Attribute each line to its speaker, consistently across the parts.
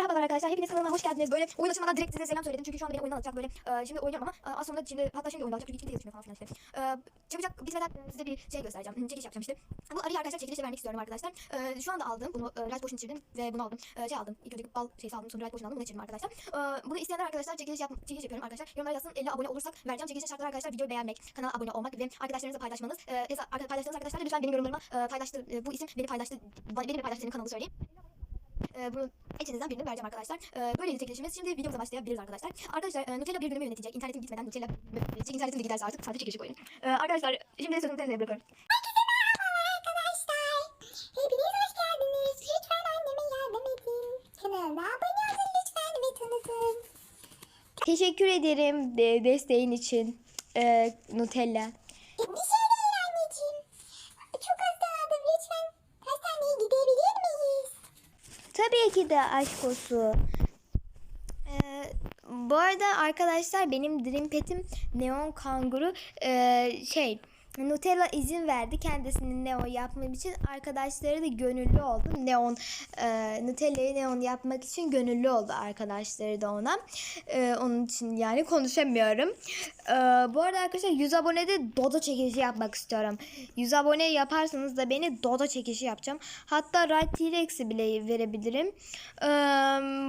Speaker 1: merhabalar arkadaşlar. Hepiniz kanalıma hoş geldiniz. Böyle oyun açılmadan direkt size selam söyledim. Çünkü şu anda beni oyun alacak böyle. e, şimdi oynuyorum ama e, az sonra şimdi hatta şimdi oyun alacak. Çünkü kimse yazışmıyor falan filan işte. E, çabucak bitmeden size bir şey göstereceğim. Çekiliş yapacağım işte. Bu arıyı arkadaşlar çekilişe vermek istiyorum arkadaşlar. E, şu anda aldım. Bunu e, Rice Potion içirdim ve bunu aldım. E, şey aldım. İlk önce bal şeysi aldım. Sonra Rice Potion aldım. Bunu içirdim arkadaşlar. E, bunu isteyenler arkadaşlar çekiliş, yap çekiliş yapıyorum arkadaşlar. Yorumlara yazsın. 50 abone olursak vereceğim. Çekilişin şartları arkadaşlar videoyu beğenmek, kanala abone olmak ve arkadaşlarınızla paylaşmanız. E, paylaştığınız arkadaşlar da lütfen benim yorumlarıma e, paylaştı. e, bu isim beni paylaştı. Beni beni paylaştığının kanalı söyleyeyim. Ee, bunu içinizden birini vereceğim arkadaşlar. Ee, böyleydi çekilişimiz. Şimdi videomuza başlayabiliriz arkadaşler. Arkadaşlar e, Nutella bir bölümü yönetecek. İnternetim gitmeden Nutella bölümü internetim de giderse artık sadece çekilişi koyun. Ee, arkadaşlar şimdi sözümü Nutella'ya bırakıyorum.
Speaker 2: arkadaşlar. Hepiniz hoş geldiniz. Lütfen anneme yardım edin. Kanalına abone olun lütfen ve tanıtın.
Speaker 3: Teşekkür ederim de desteğin için e, Nutella.
Speaker 2: Bir şey değil anneciğim. Çok hastalandım lütfen. Hastaneye gidebilir miyiz?
Speaker 3: Tabii ki de aşk olsun. Ee, bu arada arkadaşlar benim Dream Pet'im Neon Kanguru ee, şey Nutella izin verdi kendisinin neon yapmam için. Arkadaşları da gönüllü oldu. Neon e, Nutella'yı neon yapmak için gönüllü oldu arkadaşları da ona. E, onun için yani konuşamıyorum. E, bu arada arkadaşlar 100 abonede Dodo çekilişi yapmak istiyorum. 100 abone yaparsanız da beni Dodo çekilişi yapacağım. Hatta Right T-Rex'i bile verebilirim. E,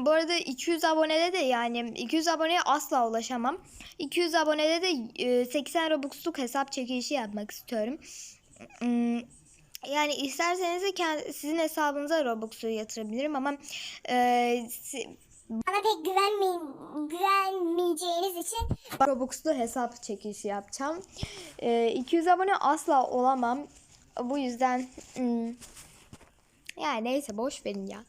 Speaker 3: bu arada 200 abonede de yani 200 aboneye asla ulaşamam. 200 abonede de e, 80 Robux'luk hesap çekilişi yapmak istiyorum. Hmm, Yani isterseniz de sizin hesabınıza Robux'u yatırabilirim ama e,
Speaker 2: Bana pek güvenmeyin, güvenmeyeceğiniz için
Speaker 3: Robux'lu hesap çekilişi yapacağım. E, 200 abone asla olamam. Bu yüzden hmm, yani neyse boş verin ya.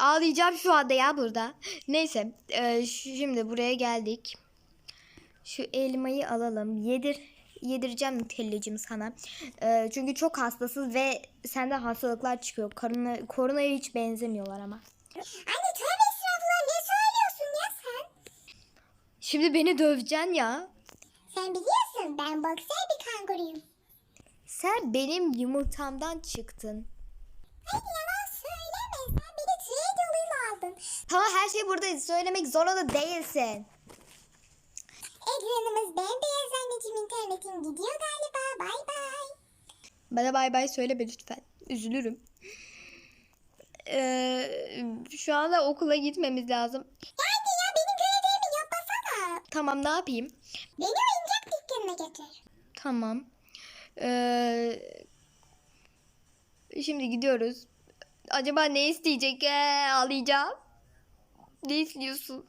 Speaker 3: Ağlayacağım şu anda ya burada. Neyse e, şimdi buraya geldik. Şu elmayı alalım. Yedir yedireceğim Nutella'cığım sana. E, çünkü çok hastasız ve sende hastalıklar çıkıyor. Korona, koronaya hiç benzemiyorlar ama.
Speaker 2: Anne tövbe estağfurullah ne söylüyorsun ya sen?
Speaker 3: Şimdi beni döveceksin ya.
Speaker 2: Sen biliyorsun ben boksör bir kanguruyum.
Speaker 3: Sen benim yumurtamdan çıktın.
Speaker 2: Hadi yalan söyleme sen beni trade yoluyla aldın.
Speaker 3: Tamam her şeyi burada söylemek zorunda değilsin.
Speaker 2: Ekranımız bembeyaz anneciğim internetin gidiyor galiba bay bay.
Speaker 3: Bana bay bay söyleme lütfen. Üzülürüm. Ee, şu anda okula gitmemiz lazım.
Speaker 2: Ya.
Speaker 3: Tamam ne yapayım?
Speaker 2: Beni oyuncak dükkanına götür.
Speaker 3: Tamam. Ee, şimdi gidiyoruz. Acaba ne isteyecek? Ee, ağlayacağım. Ne istiyorsun?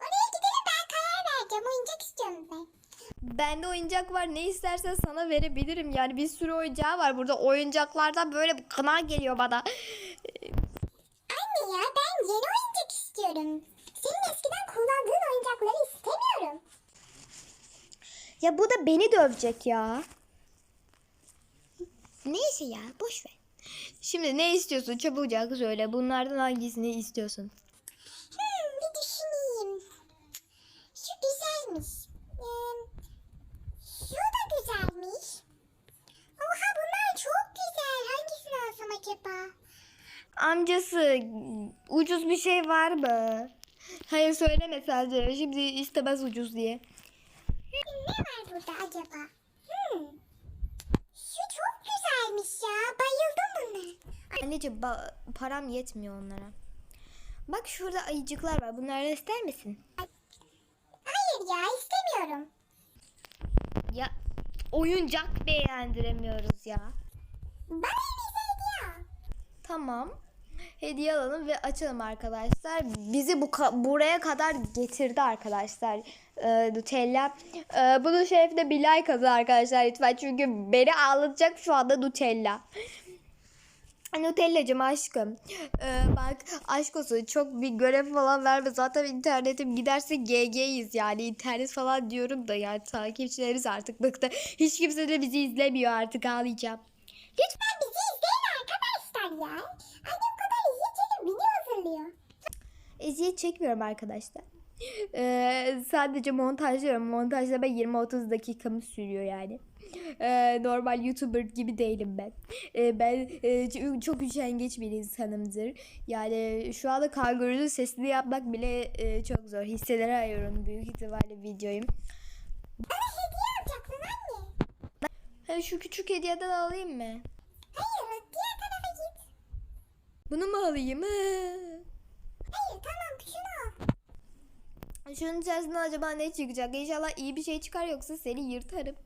Speaker 2: Oraya gidelim ben karar vereceğim. Oyuncak istiyorum ben.
Speaker 3: Bende oyuncak var. Ne istersen sana verebilirim. Yani bir sürü oyuncağı var. Burada oyuncaklardan böyle kına geliyor bana.
Speaker 2: Anne ya ben yeni oyuncak istiyorum. Senin eskiden kullandığın oyuncakları istemiyorum.
Speaker 3: Ya bu da beni dövecek ya. Neyse ya boş ver. Şimdi ne istiyorsun çabucak söyle. Bunlardan hangisini istiyorsun?
Speaker 2: Hmm, bir düşüneyim. Şu güzelmiş. Ee, şu da güzelmiş. Oha bunlar çok güzel. Hangisini alsam acaba?
Speaker 3: Amcası ucuz bir şey var mı? Hayır söyleme sadece. Şimdi istemez ucuz diye.
Speaker 2: Ne var burada acaba? Hmm. Şu çok güzelmiş ya. Bayıldım buna.
Speaker 3: Anneciğim param yetmiyor onlara. Bak şurada ayıcıklar var. Bunları ister misin?
Speaker 2: Hayır ya istemiyorum.
Speaker 3: Ya oyuncak beğendiremiyoruz ya.
Speaker 2: Bana en iyisi hediye al.
Speaker 3: Tamam. Hediye alalım ve açalım arkadaşlar. Bizi bu ka- buraya kadar getirdi arkadaşlar. Ee, Nutella. Ee, bunu şeref de bir like atın arkadaşlar lütfen. Çünkü beni ağlatacak şu anda Nutella. Nutella'cığım aşkım. Ee, bak aşk olsun çok bir görev falan verme. Zaten internetim giderse GG'yiz yani. internet falan diyorum da yani takipçilerimiz artık bıktı. Hiç kimse de bizi izlemiyor artık ağlayacağım.
Speaker 2: Lütfen bizi izleyin arkadaşlar ya. Annem kadar iyi çekip video hazırlıyor.
Speaker 3: Eziyet çekmiyorum arkadaşlar. Ee, sadece montajlıyorum. Montajlama 20-30 dakikamı sürüyor yani. Ee, normal YouTuber gibi değilim ben. Ee, ben e, çok üşengeç bir insanımdır. Yani şu anda kangurunun sesini yapmak bile e, çok zor. Hissedemiyorum büyük ihtimalle videoyu.
Speaker 2: Bana hediye alacaktın anne.
Speaker 3: Ha, şu küçük hediyeden alayım mı?
Speaker 2: Hayır diğer tarafa git.
Speaker 3: Bunu mu alayım?
Speaker 2: Hayır tamam şunu al.
Speaker 3: Şunun içerisinden acaba ne çıkacak? İnşallah iyi bir şey çıkar yoksa seni yırtarım.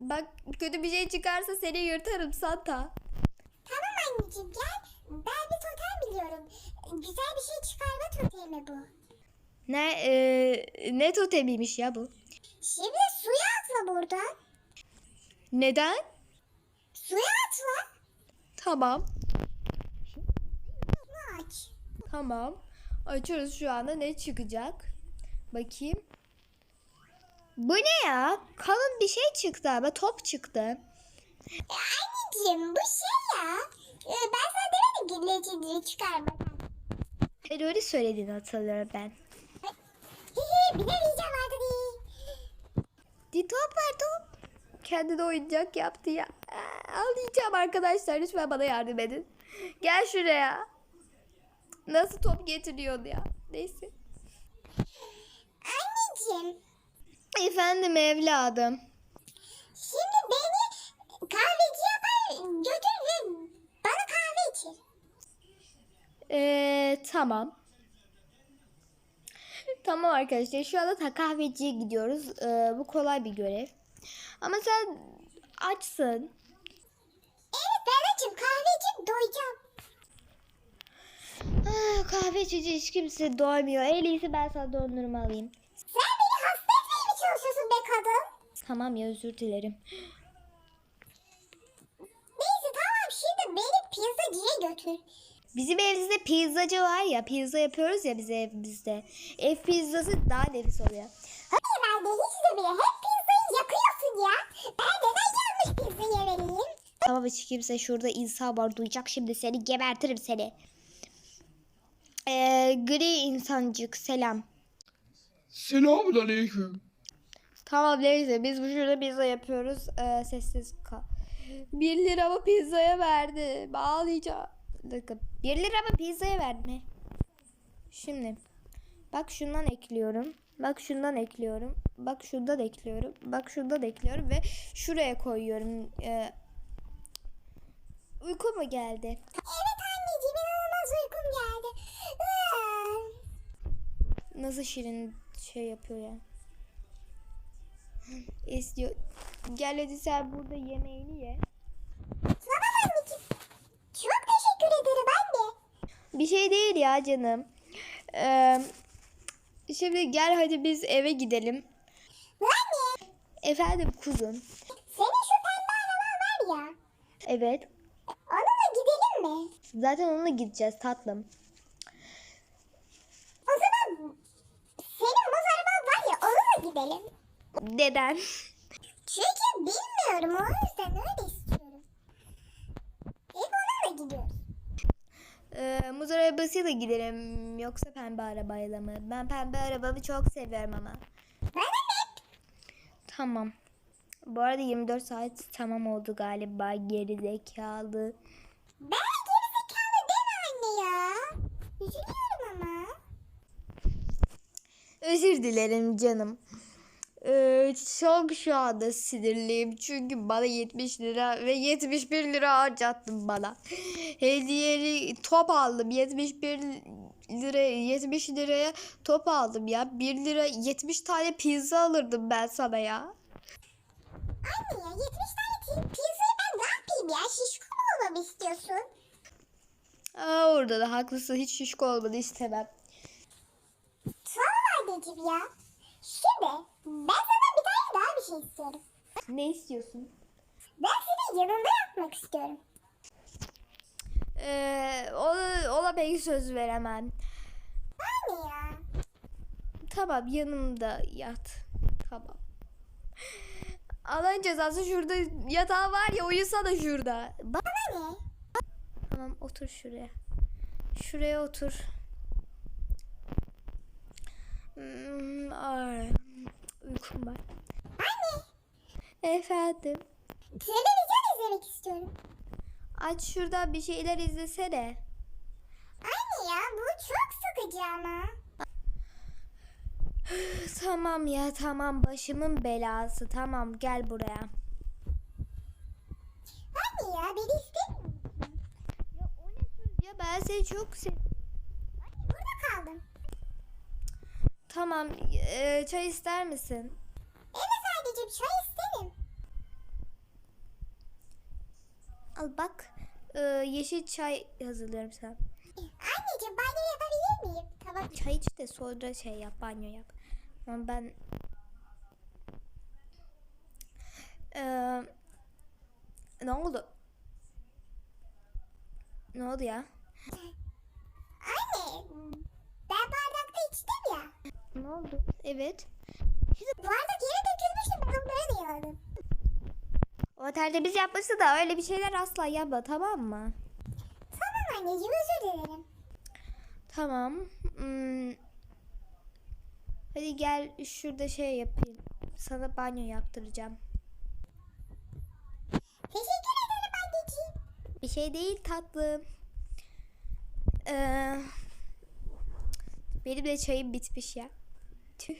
Speaker 3: Bak kötü bir şey çıkarsa seni yırtarım Santa.
Speaker 2: Tamam anneciğim gel. Ben bir totem biliyorum. Güzel bir şey çıkarma totemi bu.
Speaker 3: Ne e, ne totemiymiş ya bu?
Speaker 2: Şimdi suya atla buradan.
Speaker 3: Neden?
Speaker 2: Suya atla.
Speaker 3: Tamam.
Speaker 2: Aç.
Speaker 3: Tamam. Açıyoruz şu anda ne çıkacak? Bakayım. Bu ne ya? Kalın bir şey çıktı ama top çıktı.
Speaker 2: E, anneciğim bu şey ya. E, ben sana demedim ki leçeleri çıkarmadan.
Speaker 3: E, öyle söylediğini hatırlıyorum ben.
Speaker 2: Bilemeyeceğim artık değil.
Speaker 3: Di top ver top. Kendine oyuncak yaptı ya. Ağlayacağım arkadaşlar. Lütfen bana yardım edin. Gel şuraya. Nasıl top getiriyordu ya? Neyse.
Speaker 2: Anneciğim
Speaker 3: Efendim evladım.
Speaker 2: şimdi beni kahveci yapar götür ve bana kahve içir.
Speaker 3: Ee, tamam. Tamam arkadaşlar şu anda ta kahveciye gidiyoruz. Ee, bu kolay bir görev. Ama sen açsın.
Speaker 2: Evet ben açım kahve içip doyacağım.
Speaker 3: Ah, kahve içici hiç kimse doymuyor. En iyisi ben sana dondurma alayım.
Speaker 2: Sen beni hasta etmeye mi çalışıyorsun be kadın?
Speaker 3: Tamam ya özür dilerim.
Speaker 2: Neyse tamam şimdi beni pizzacıya götür.
Speaker 3: Bizim evimizde pizzacı var ya pizza yapıyoruz ya biz evimizde. Ev pizzası daha nefis oluyor.
Speaker 2: Hayır ben de hiç de bile hep pizzayı yakıyorsun ya. Ben neden yanlış pizzayı vereyim?
Speaker 3: Tamam hiç kimse şurada insan var duyacak şimdi seni gebertirim seni. Ee, gri insancık selam.
Speaker 4: Selamun aleyküm.
Speaker 3: Tamam neyse biz bu şurada pizza yapıyoruz. Ee, sessiz kal. 1 lira mı pizzaya verdi. Ağlayacağım. Bir dakika. 1 lira mı pizzaya verdi? Şimdi. Bak şundan ekliyorum. Bak şundan ekliyorum. Bak şundan ekliyorum. Bak şundan ekliyorum ve şuraya koyuyorum. Ee, uyku mu geldi?
Speaker 2: Evet anneciğim inanılmaz uykum geldi. Iıı.
Speaker 3: Nasıl şirin şey yapıyor ya. İstiyor. Gel hadi sen burada yemeğini ye.
Speaker 2: Tamam anneciğim. Çok teşekkür ederim anne.
Speaker 3: Bir şey değil ya canım. Ee, şimdi gel hadi biz eve gidelim.
Speaker 2: Anne
Speaker 3: Efendim kuzum.
Speaker 2: senin şu pembe araban var ya.
Speaker 3: Evet.
Speaker 2: Onunla gidelim mi?
Speaker 3: Zaten onunla gideceğiz tatlım.
Speaker 2: O zaman senin muz araban var ya onunla gidelim.
Speaker 3: Neden?
Speaker 2: Çünkü bilmiyorum o yüzden öyle istiyorum. Hep onunla gidiyoruz.
Speaker 3: Ee, muz arabasıyla gidelim. Yoksa pembe arabayla mı? Ben pembe arabamı çok seviyorum ama.
Speaker 2: Bana ne?
Speaker 3: Tamam. Bu arada 24 saat tamam oldu galiba. Geri zekalı.
Speaker 2: Ben geri zekalı deme anne ya. Üzülüyorum ama.
Speaker 3: Özür dilerim canım. Ee, çok şu anda sinirliyim çünkü bana 70 lira ve 71 lira harcattın bana. Hediyeli top aldım 71 lira 70 liraya top aldım ya 1 lira 70 tane pizza alırdım ben sana ya.
Speaker 2: Anne ya 70 tane pi- pizzayı ben ne yapayım ya? Şişko mu olmamı istiyorsun?
Speaker 3: Aa, orada da haklısın hiç şişko olmanı istemem.
Speaker 2: Tamam anneciğim ya. Şimdi ben sana bir tane daha bir şey istiyorum.
Speaker 3: Ne istiyorsun?
Speaker 2: Ben senin yanında yapmak istiyorum.
Speaker 3: Ee, ona, ona pek söz veremem.
Speaker 2: Anne ya.
Speaker 3: Tamam yanımda yat. Tamam. Allah'ın cezası şurada yatağı var ya uyusana şurada.
Speaker 2: Bana ne?
Speaker 3: Tamam otur şuraya. Şuraya otur. Hmm, ay, uykum var.
Speaker 2: Anne.
Speaker 3: Efendim.
Speaker 2: Televizyon izlemek istiyorum.
Speaker 3: Aç şurada bir şeyler izlesene.
Speaker 2: Anne ya bu çok sıkıcı ama.
Speaker 3: Tamam ya tamam başımın belası. Tamam gel buraya.
Speaker 2: Anne ya beni istemiyor.
Speaker 3: Ya o ne söz ya ben seni çok seviyorum.
Speaker 2: Anne burada kaldım.
Speaker 3: Tamam e, çay ister misin?
Speaker 2: Evet anneciğim çay isterim.
Speaker 3: Al bak e, yeşil çay hazırlıyorum sana.
Speaker 2: Anneciğim banyo yapabilir miyim? Tamam.
Speaker 3: Çay iç de sonra şey yap banyo yap. Ama ben Eee, ne oldu? Ne oldu ya?
Speaker 2: Anne ben bardakta içtim ya.
Speaker 3: Ne oldu? Evet.
Speaker 2: Bardak yere dökülmüştü ben böyle yaladım.
Speaker 3: Otelde biz yapmışız da öyle bir şeyler asla yapma tamam mı?
Speaker 2: Tamam anneciğim özür dilerim.
Speaker 3: Tamam. Hmm. Hadi gel şurada şey yapayım. Sana banyo yaptıracağım.
Speaker 2: Teşekkür ederim anneciğim.
Speaker 3: Bir şey değil tatlım. Ee, benim de çayım bitmiş ya. Tüh.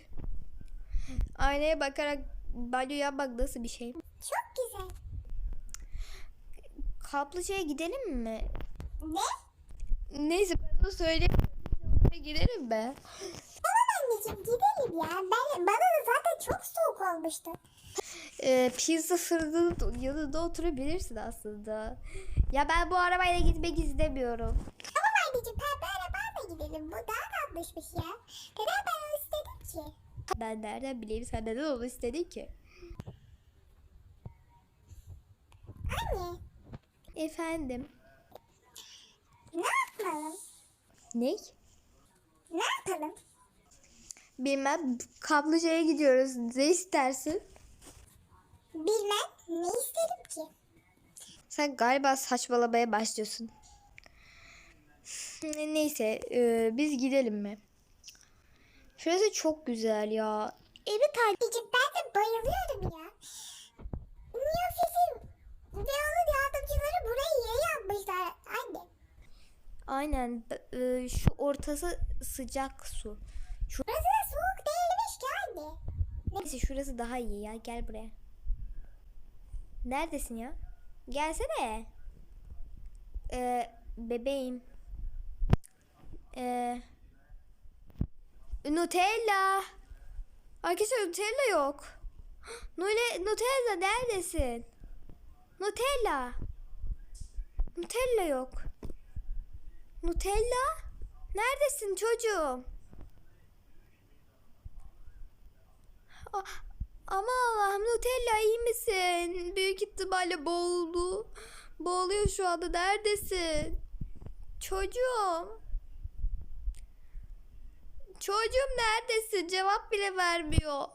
Speaker 3: Aynaya bakarak banyo yapmak nasıl bir şey?
Speaker 2: Çok güzel.
Speaker 3: Kaplıcaya gidelim mi?
Speaker 2: Ne?
Speaker 3: Neyse ben onu söyleyeyim. Gidelim be.
Speaker 2: Tamam anneciğim gidelim ya. Ben, bana da zaten çok soğuk olmuştu.
Speaker 3: Ee, pizza fırının yanında oturabilirsin aslında. Ya ben bu arabayla gitmek istemiyorum.
Speaker 2: Tamam anneciğim pembe arabayla gidelim. Bu daha tatlışmış ya. Neden ben ki?
Speaker 3: Ben nereden bileyim sen neden onu istedin ki?
Speaker 2: Anne
Speaker 3: Efendim.
Speaker 2: ne yapalım?
Speaker 3: Ne?
Speaker 2: Ne yapalım?
Speaker 3: Bilmem kaplıcaya gidiyoruz. Ne istersin?
Speaker 2: Bilmem ne istedim ki?
Speaker 3: Sen galiba saçmalamaya başlıyorsun. Ne- Neyse e, biz gidelim mi? Şurası çok güzel ya.
Speaker 2: Evet anneciğim ben de bayılıyorum ya. Miyofis'in ve onun yardımcıları burayı yeni yapmışlar anne.
Speaker 3: Aynen e, şu ortası sıcak su. Şu
Speaker 2: Burası da soğuk değilmiş ki anne.
Speaker 3: Neyse şurası daha iyi ya. Gel buraya. Neredesin ya? Gelsene. Ee, bebeğim. Ee, Nutella. Arkadaşlar Nutella yok. Nule, Nutella neredesin? Nutella. Nutella yok. Nutella? Neredesin çocuğum? Ama Allah'ım Nutella iyi misin? Büyük ihtimalle boğuldu. Boğuluyor şu anda. Neredesin? Çocuğum. Çocuğum neredesin? Cevap bile vermiyor.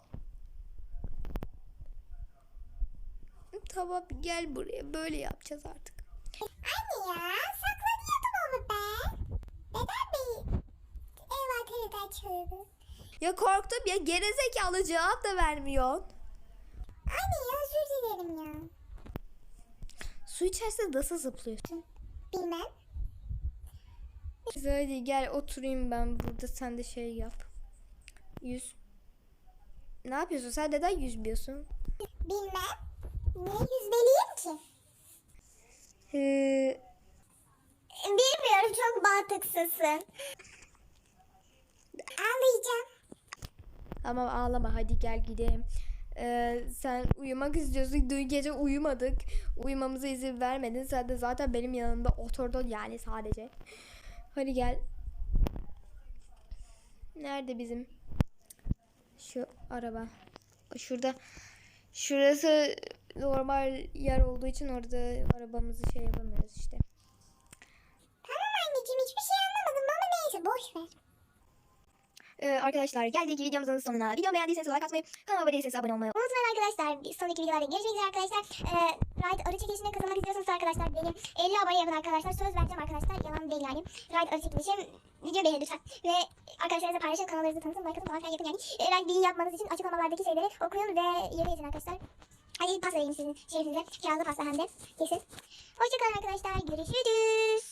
Speaker 3: Tamam gel buraya. Böyle yapacağız artık.
Speaker 2: Anne ya saklanıyordum onu ben. Neden beni envanterden çağırdın?
Speaker 3: Ya korktum ya. Gerizekalı cevap da vermiyor.
Speaker 2: Anne ya özür dilerim ya.
Speaker 3: Su içerisinde nasıl zıplıyorsun?
Speaker 2: Bilmem.
Speaker 3: Hadi gel oturayım ben burada sen de şey yap. Yüz. Ne yapıyorsun? Sen neden yüzmüyorsun?
Speaker 2: Bilmem. Niye yüzmeliyim ki?
Speaker 3: Ee,
Speaker 2: Bilmiyorum çok mantıksızsın. Ağlayacağım.
Speaker 3: Tamam ağlama hadi gel gidelim. Ee, sen uyumak istiyorsun. Dün gece uyumadık. Uyumamıza izin vermedin. Sen de zaten benim yanımda oturdun yani sadece. Hadi gel. Nerede bizim şu araba? Şurada. Şurası normal yer olduğu için orada arabamızı şey yapamıyoruz işte.
Speaker 2: Tamam anneciğim hiçbir şey anlamadım ama neyse boş ver.
Speaker 1: Ee, arkadaşlar geldik videomuzun sonuna. Videomu beğendiyseniz like atmayı, kanalıma abone değilseniz abone olmayı
Speaker 2: Unutmayın arkadaşlar bir sonraki videolarda görüşmek üzere arkadaşlar. Ee, Ride arı çekilişine katılmak istiyorsanız arkadaşlar benim 50 abone yapın arkadaşlar. Söz vereceğim arkadaşlar yalan değil yani. Ride arı çekilişim video beğenin lütfen. Ve arkadaşlarınızla paylaşın kanallarınızı tanıtın. Like atın falan yapın yani. Ee, ben beğeni yapmanız için açıklamalardaki şeyleri okuyun ve yere arkadaşlar. Hadi pasta vereyim sizin şerefinize. Kiralı pasta hem de. Kesin. Hoşçakalın arkadaşlar. Görüşürüz.